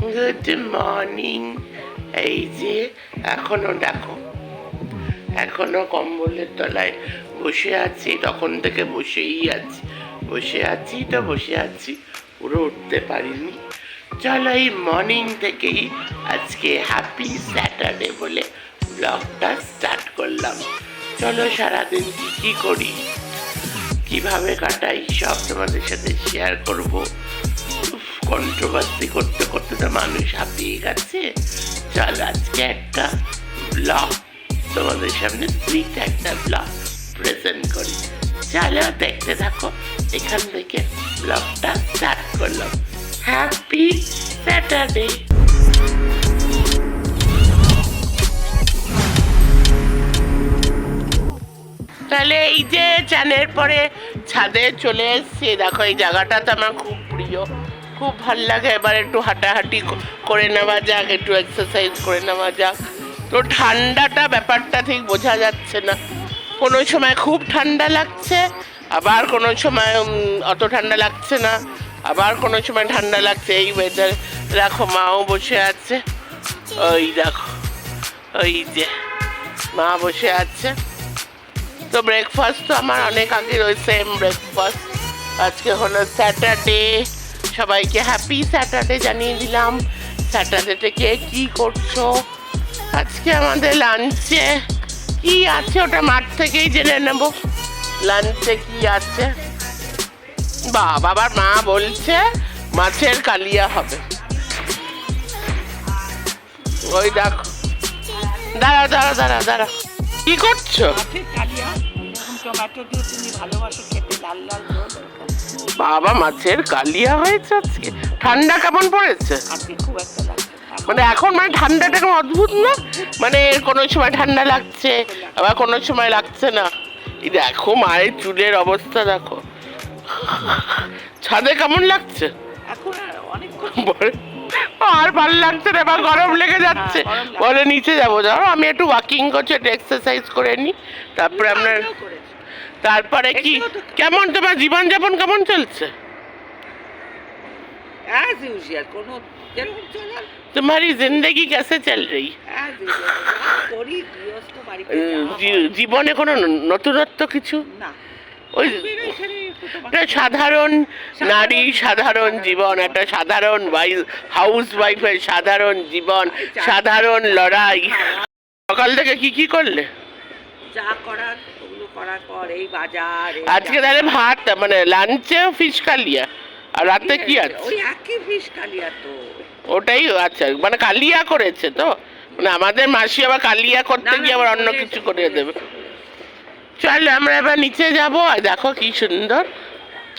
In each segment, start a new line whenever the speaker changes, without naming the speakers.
Good morning এই যে এখনও দেখো। এখনও কম্বলের তলায় বসে আছি, তখন থেকে বসেই আছি। বসে আছি তো বসে আছি, পুরো উঠতে পারিনি। চলো এই মর্নিং থেকেই আজকে হ্যাপি স্যাটারডে বলে ব্লগটা স্টার্ট করলাম। চলো সারাদিন কি কি করি? কীভাবে কাটাই? সব তোমাদের সাথে শেয়ার করব। কন্ট্রোভার্সি করতে করতে তো মানুষ হাঁপিয়ে গেছে। চল আজকে একটা ব্লগ তোমাদের সামনে সুইট একটা ব্লগ প্রেজেন্ট করি। চলো দেখতে থাকো, এখান থেকে ব্লগটা স্টার্ট করলাম। হ্যাপি স্যাটারডে তাহলে এই যে চানের পরে ছাদে চলে এসছি। দেখো, এই জায়গাটা তো আমার খুব প্রিয়। খুব ভালো লাগে। এবার একটু হাঁটাহাঁটি করে নেওয়া যাক, একটু এক্সারসাইজ করে নেওয়া যাক। তো ঠান্ডাটা ব্যাপারটা ঠিক বোঝা যাচ্ছে না। কোনো সময় খুব ঠান্ডা লাগছে, আবার কোনো সময় অত ঠান্ডা লাগছে না। আবার কোনো সময় ঠান্ডা লাগছে, এই ওয়েদার দেখো, মাও বসে আছে। ওই দেখো, ওই যে মা বসে আছে। তো ব্রেকফাস্ট তো আমার অনেক আগে রয়েছে ব্রেকফাস্ট আজকে হলো স্যাটারডে সবাইকে হ্যাপি স্যাটারডে জানিয়ে দিলাম। স্যাটারডে থেকে কি করছ? আজকে আমাদের লাঞ্চে কি আছে ওটা মাঠ থেকেই জেনে নেব। লাঞ্চে কি আছে? বা বাবার মা বলছে মাছের কালিয়া হবে। ওই দেখো। দাঁড়া দাঁড়া দাঁড়া দাঁড়া কি করছ?
টমেটো দিয়ে তুমি ভালোবাসো খেতে, লাল লাল।
বাবা মাছের কালিয়া হয়েছে আজকে ঠান্ডা কেমন পড়েছে?
আজকে খুব একটা লাগছে
মানে এখন মানে ঠান্ডাটা কেমন অদ্ভুত না? মানে কোনো সময় ঠান্ডা লাগছে আবার কোনো সময় লাগছে না। এই দেখো মায়ের চুলের অবস্থা দেখো। ছাদে কেমন লাগছে?
এখন আর
ভালো লাগছে না বা গরম লেগে যাচ্ছে। বলে নিচে যাব যাও আমি একটু ওয়াকিং করছি একটু এক্সারসাইজ করে নিই তারপরে আপনার তারপরে কি? কেমন তোমার জীবনযাপন কেমন চলছে?
তোমার জিন্দগি
কেসে
চল
রই। জীবনে কোনো নতুনত্ব কিছু?
না।
ওই
একটু
সাধারণ নারী সাধারণ জীবন একটা সাধারণ হাউস ওয়াইফের সাধারণ জীবন সাধারণ লড়াই। সকাল থেকে কি কি করলে?
যা করার করার পর এই বাজার
আজকে তাহলে ভাত মানে লাঞ্চে ফিশ কালিয়া আর রাতে কি আছে?
ওই একই ফিস কালিয়া তো।
ওটাই আচ্ছা মানে কালিয়া করেছে তো? মানে আমাদের মাসি আবার কালিয়া করতে গিয়ে আবার অন্য কিছু করে দেবে। চল, আমরা এবার নিচে যাব। দেখো কি সুন্দর।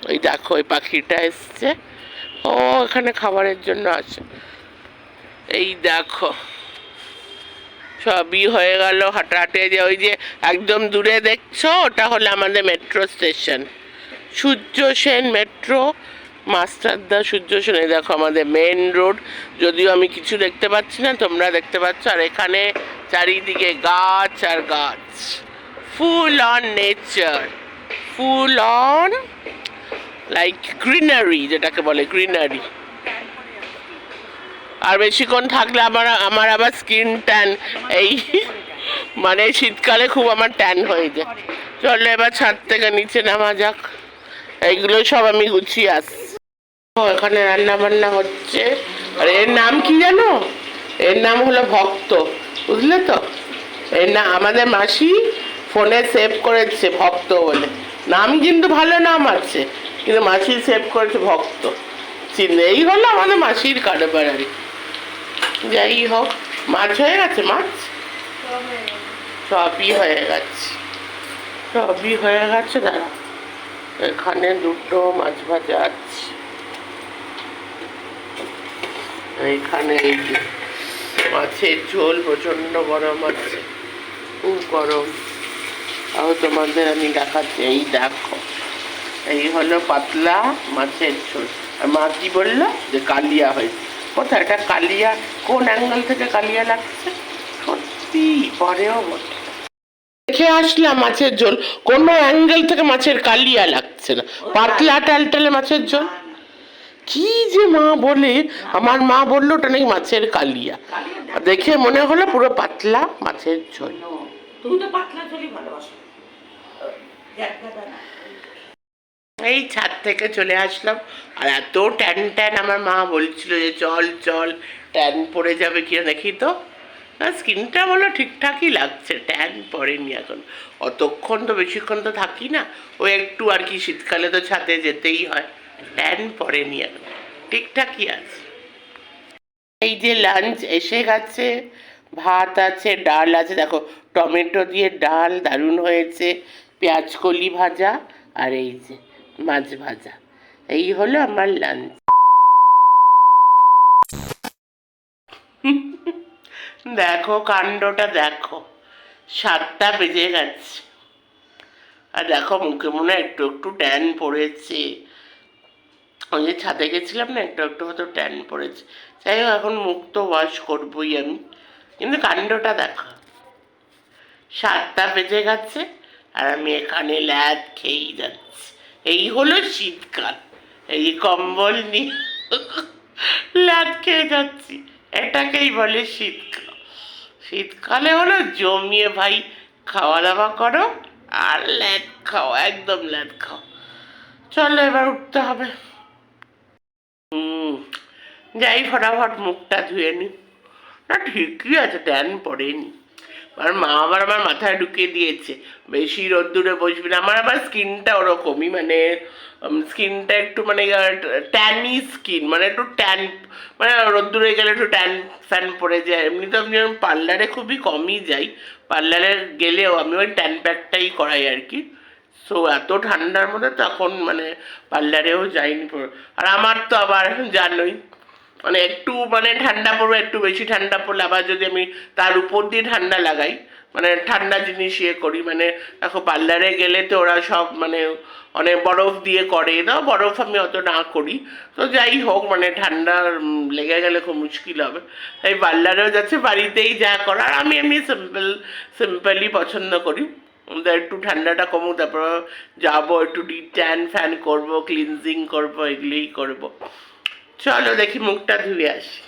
ওই দেখো, ওই পাখিটা এসছে। ও এখানে খাবারের জন্য আছে। এই দেখো, সবই হয়ে গেল হাঁটাহাঁটে যে, ওই যে একদম দূরে দেখছ? ওটা হলো আমাদের metro station. Surya Sen metro, মাস্টারদা সূর্য সেন। এই দেখো আমাদের মেন রোড। যদিও আমি কিছু দেখতে পাচ্ছি না, তোমরা দেখতে পাচ্ছ। আর এখানে চারিদিকে গাছ আর গাছ। Full on nature full on like greenery যেটাকে বলে গ্রিনারি আর বেশিক্ষণ থাকলে আমার আমার আবার স্কিন ট্যান এই মানে শীতকালে খুব আমার ট্যান হয়ে যায়। চলো এবার ছাদ থেকে নিচে নামা যাক। এইগুলো সব আমি গুছিয়ে আসছি। ও, এখানে রান্না বান্না হচ্ছে। আর এর নাম কি জানো? এর নাম হলো ভক্ত বুঝলে তো? এর না আমাদের মাসি ফোনে সেভ করেছে ভক্ত বলে। নাম কিন্তু ভালো নাম আছে, কিন্তু মাসি সেভ করেছে ভক্ত। এই হলো আমাদের মাসির কারবার। আর যাই হোক, মাছ হয়ে গেছে মাছ? সবই হয়ে গেছে। সবই হয়ে গেছে, দাঁড়া। এখানে দুটো মাছ ভাজা আছে। এইখানে এই মাছের ঝোল প্রচণ্ড গরম আছে, খুব গরম। তাও তোমাদের আমি দেখাচ্ছি এই দেখো। এই হলো পাতলা মাছের ঝোল। আর মা কি বলল? যে কালিয়া হয়েছে। কোথায়? এটা কালিয়া কোন অ্যাঙ্গেল থেকে কালিয়া লাগছে? সত্যি পরেও বটে। দেখে আসলাম মাছের ঝোল। কোনো অ্যাঙ্গেল থেকে মাছের কালিয়া লাগছে না। পাতলা টালটালে মাছের ঝোল। কি যে মা বলে? আমার মা বলল ওটা নাকি মাছের কালিয়া। দেখে মনে হলো পুরো পাতলা মাছের ঝোল।
তুমি তো পাতলা ভালোবাসো।
এই ছাদ থেকে চলে আসলাম, আর এত ট্যান ট্যান আমার মা বলছিল যে চল চল, ট্যান পড়ে যাবে কি দেখি তো। না, স্কিনটা বলো ঠিকঠাকই লাগছে, ট্যান পড়েনি এখন। অতক্ষণ তো, বেশিক্ষণ তো থাকি না, ও একটু আর কি শীতকালে তো ছাদে যেতেই হয়, ট্যান পড়েনি এখন। ঠিকঠাকই আছে। এই যে লাঞ্চ এসে গেছে ভাত আছে, ডাল আছে। দেখো, টমেটো দিয়ে ডাল দারুণ হয়েছে পেঁয়াজ কলি ভাজা, আর এই যে মাছ ভাজা। এই হলো আমার লাঞ্চ দেখো, কাণ্ডটা দেখো। সাতটা বেজে গেছে। আর দেখো, মুখে মনে একটু একটু ট্যান পড়েছে। ওই যে ছাদে গেছিলাম না, একটু একটু হয়তো ট্যান পড়েছে। যাই হোক, এখন মুখ তো ওয়াশ করবোই আমি। কিন্তু কাণ্ডটা দেখো। সাতটা বেজে গেছে আর আমি এখানে ল্যাদ খেয়েই যাচ্ছি। এই হলো শীতকাল। এই কম্বল নিয়ে ল্যাদ খেয়ে যাচ্ছি। এটাকেই বলে শীতকাল। শীতকালে হলো জমিয়ে ভাই খাওয়া দাওয়া করো আর ল্যাদ খাও, একদম ল্যাদ খাও। চলো এবার উঠতে হবে। হুম, যাই ফটাফট মুখটা ধুয়ে নি। না, ঠিকই আছে ট্যান পড়েনি। আর মা আবার আমার মাথায় ঢুকিয়ে দিয়েছে, বেশি রোদ্দুরে বসবি না। আমার আবার স্কিনটা ওরকমই মানে স্কিনটা একটু মানে ট্যানি স্কিন মানে একটু ট্যান মানে রোদ্দুরে গেলে একটু ট্যান ফ্যান পড়ে যায়। এমনি তো আমি পার্লারে খুবই কমই যাই। পার্লারে গেলেও আমি ওই ট্যান প্যাকটাই করাই আর কি। সো এত ঠান্ডার মধ্যে তখন মানে পার্লারেও যাইনি। আর আমার তো আবার, জানোই মানে একটু মানে ঠান্ডা পড়বে, একটু বেশি ঠান্ডা পড়লে আবার যদি আমি তার উপর দিয়ে ঠান্ডা লাগাই মানে ঠান্ডা জিনিস ইয়ে করি মানে দেখো পার্লারে গেলে তো ওরা সব মানে অনেক বরফ দিয়ে করে না বরফ আমি অত না করি। তো যাই হোক মানে ঠান্ডা লেগে গেলে খুব মুশকিল হবে। তাই পার্লারেও যাচ্ছে, বাড়িতেই যা করার, আমি এমনি সিম্পল সিম্পলই পছন্দ করি। একটু ঠান্ডাটা কমুক, তারপর যাব, একটু ডি ট্যান ফ্যান করব ক্লিনজিং করব, এগুলোই করব। চলো দেখি মুখটা ধুয়ে আসি।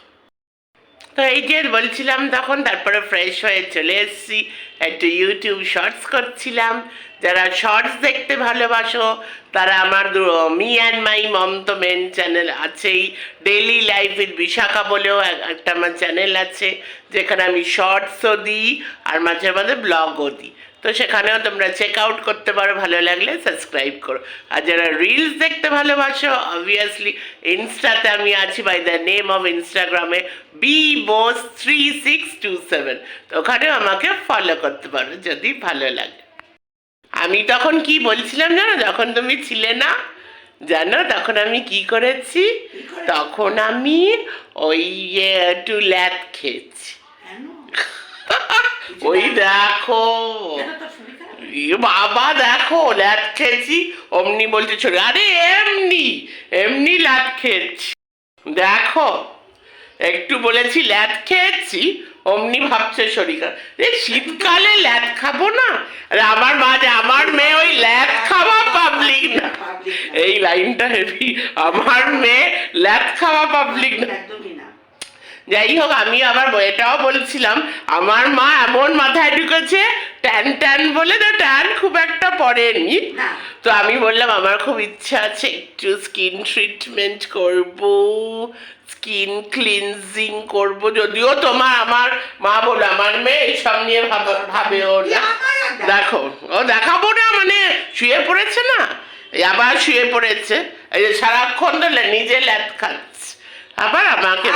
তো এই যে বলছিলাম তখন তারপরে ফ্রেশ হয়ে চলে এসেছি। একটু ইউটিউব শর্টস করছিলাম। যারা শর্টস দেখতে ভালোবাসো, তারা আমার মি অ্যান্ড মাই মম তো মেন চ্যানেল আছেই। ডেইলি লাইফ উইথ বিশাখা বলেও এক- একটা আমার চ্যানেল আছে, যেখানে আমি শর্টসও দিই আর মাঝে মাঝে ব্লগও দিই। তো সেখানেও তোমরা চেক আউট করতে পারো ভালো লাগলে সাবস্ক্রাইব করো। আর যারা রিলস দেখতে ভালোবাসো অবভিয়াসলি ইনস্টাতে আমি আছি বাই দ্য নেম অফ ইনস্টাগ্রামে B Bose three six two seven তো ওখানেও আমাকে ফলো করতে পারো যদি ভালো লাগে। আমি তখন কি বলছিলাম জানো? যখন তুমি ছিলে না জানো? তখন আমি কি করেছি? তখন আমি ওই ইয়ে, একটু ল্যাদ খেয়েছি। ওই দেখো। বাবা দেখো ল্যাদ খেয়েছি অমনি বলছে ছোট আরে এমনি এমনি ল্যাদ খেয়েছি। দেখো একটু বলেছি ল্যাদ খেয়েছি অমনি ভাবছে শরীর। এ শীতকালে ল্যাদ খাব না? আরে আমার মা যে আমার মেয়ে ওই ল্যাদ খাওয়া পাবলিক না। এই লাইনটা হেভি। আমার মেয়ে ল্যাদ খাওয়া পাবলিক না।
একদমই না।
যাই হোক আমি আবার এটাও বলছিলাম আমার মা এমন মাথায় ঢুকেছে ট্যান ট্যান বলে তো ট্যান খুব একটা পড়েনি। তো আমি বললাম আমার খুব ইচ্ছা আছে একটু স্কিন ট্রিটমেন্ট করব স্কিন ক্লিনজিং করব যদিও তোমার আমার মা বলে আমার মেয়ে এইসব নিয়ে ভাব-
আমার আর দেখা-
ও দেখাবো না মানে শুয়ে পড়েছে না? এই আবার শুয়ে পড়েছে এই যে সারাক্ষণ ধরে নিজে ল্যাদ খাচ্ছে। আবার আমাকে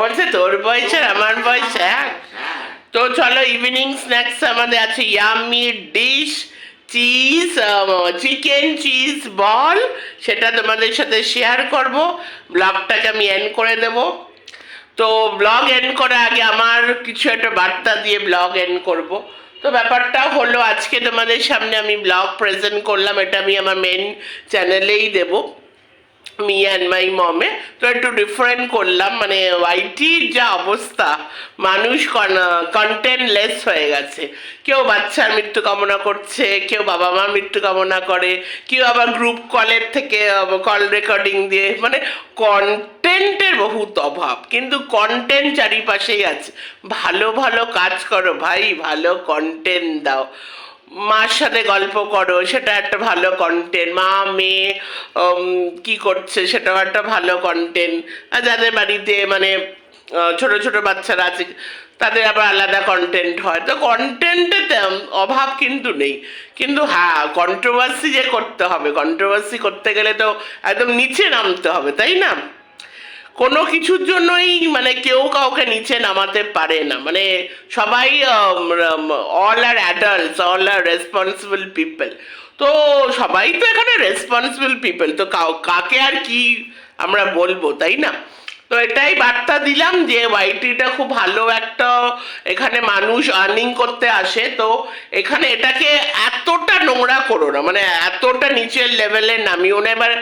বলছে।
তোর বয়স আর আমার বয়স।
এক
হ্যাঁ।
তো চলো ইভিনিং স্ন্যাক্স আমাদের আছে। Yummy dish cheese chicken cheese ball সেটা তোমাদের সাথে শেয়ার করব। ব্লগটাকে আমি এন্ড করে দেব। তো ব্লগ এন্ড করার আগে আমার কিছু একটা বার্তা দিয়ে ব্লগ এন্ড করব। তো ব্যাপারটা হলো আজকে তোমাদের সামনে আমি ব্লগ প্রেজেন্ট করলাম এটা আমি আমার মেন চ্যানেলেই দেবো। মি অ্যান্ড মাই মমে তো একটু ডিফারেন্ট করলাম মানে ওয়াইটির যা অবস্থা, মানুষ কন্টেন্ট লেস হয়ে গেছে। কেউ বাচ্চার মৃত্যু কামনা করছে, কেউ বাবা মা মৃত্যু কামনা করে, কেউ আবার গ্রুপ কলের থেকে কল রেকর্ডিং দিয়ে মানে কন্টেন্টের বহুত অভাব। কিন্তু কন্টেন্ট চারিপাশেই আছে। ভালো ভালো কাজ করো ভাই, ভালো কন্টেন্ট দাও। মার সাথে গল্প করো, সেটা একটা ভালো কন্টেন্ট মা, মেয়ে কি করছে, সেটাও একটা ভালো কন্টেন্ট আর যাদের বাড়িতে মানে ছোট ছোট বাচ্চারা আছে, তাদের আবার আলাদা কন্টেন্ট হয়। তো কন্টেন্টের অভাব কিন্তু নেই। কিন্তু হ্যাঁ কন্ট্রোভার্সি যে করতে হবে কন্ট্রোভার্সি করতে গেলে তো একদম নিচে নামতে হবে, তাই না? কোনো কিছুর জন্যই মানে কেউ কাউকে নিচে নামাতে পারে না। মানে সবাই all are adults all are responsible people তো সবাই তো এখানে রেসপন্সিবল পিপল তো কাকে আর কি আমরা বলব, তাই না? তো এটাই বার্তা দিলাম যে ওয়াইটিটা খুব ভালো একটা এখানে মানুষ আর্নিং করতে আসে। তো এখানে এটাকে এতটা নোংরা করো না মানে এতটা নিচের লেভেলে নামিও না। এবার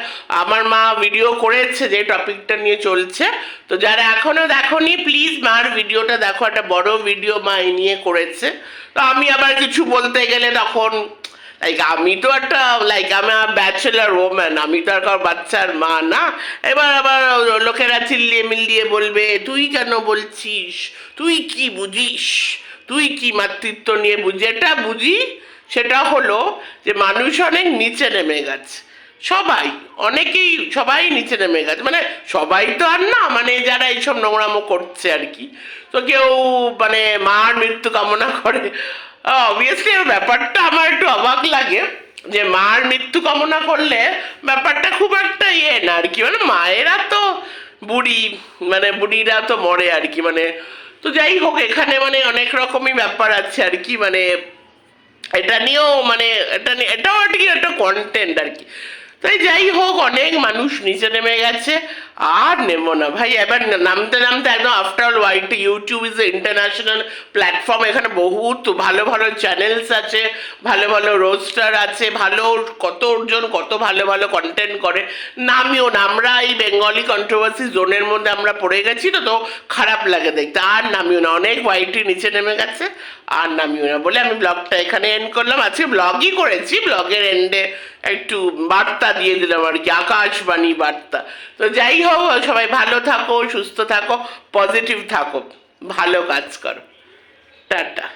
আমার মা ভিডিও করেছে যে টপিকটা নিয়ে চলছে। তো যারা এখনও দেখোনি প্লিজ মার ভিডিওটা দেখো, একটা বড় ভিডিও মা এই নিয়ে করেছে। তো আমি আবার কিছু বলতে গেলে তখন লাইক আমি তো একটা লাইক আমি ব্যাচেলার ওম্যান আমি তো আর বাচ্চার মা, না? এবার আবার লোকেরা চিল্লিয়ে মিল্লিয়ে বলবে, তুই কেন বলছিস? তুই কি বুঝিস? তুই কি মাতৃত্ব নিয়ে বুঝি এটা বুঝি, সেটা হলো যে মানুষ অনেক নিচে নেমে গেছে। সবাই, অনেকেই সবাই নিচে নেমে গেছে। মানে সবাই তো আর না মানে যারা এইসব নোংরামো করছে আর কি। তো কেউ মানে মার মৃত্যু কামনা করে। অবভিয়াসলি ব্যাপারটা আমার একটু অবাক লাগে যে মার মৃত্যু কামনা করলে ব্যাপারটা খুব একটা ইয়ে না আর কি। মানে মায়েরা তো বুড়ি মানে বুড়িরা তো মরে আর কি। মানে তো যাই হোক, এখানে মানে অনেক রকমই ব্যাপার আছে আর কি। মানে এটা নিয়েও মানে এটা নিয়ে এটাও আর কি একটা কন্টেন্ট আর কি। তাই যাই হোক, অনেক মানুষ নিচে নেমে গেছে। আর নেব না ভাই, এবার নামতে নামতে একদম after all wait YouTube is a international platform এখানে বহুত ভালো ভালো চ্যানেলস আছে, ভালো ভালো রোস্টার আছে, ভালো কতজন কত ভালো ভালো কন্টেন্ট করে। নামিও না, আমরা এই বেঙ্গলি কন্ট্রোভার্সি জোনের মধ্যে আমরা পড়ে গেছি তো তো খারাপ লাগে দেখতে, আর নামিও না, অনেক ওয়াইটি নিচে নেমে গেছে। আর নামিও না। বলে আমি ব্লগটা এখানে এন্ড করলাম। আজকে ব্লগই করেছি। ব্লগের এন্ডে একটু বার্তা দিয়ে দিলাম আর কি, আকাশবাণী বার্তা। তো যাই হোক, সবাই ভালো থাকো, সুস্থ থাকো পজিটিভ থাকো। ভালো কাজ করো। টাটা।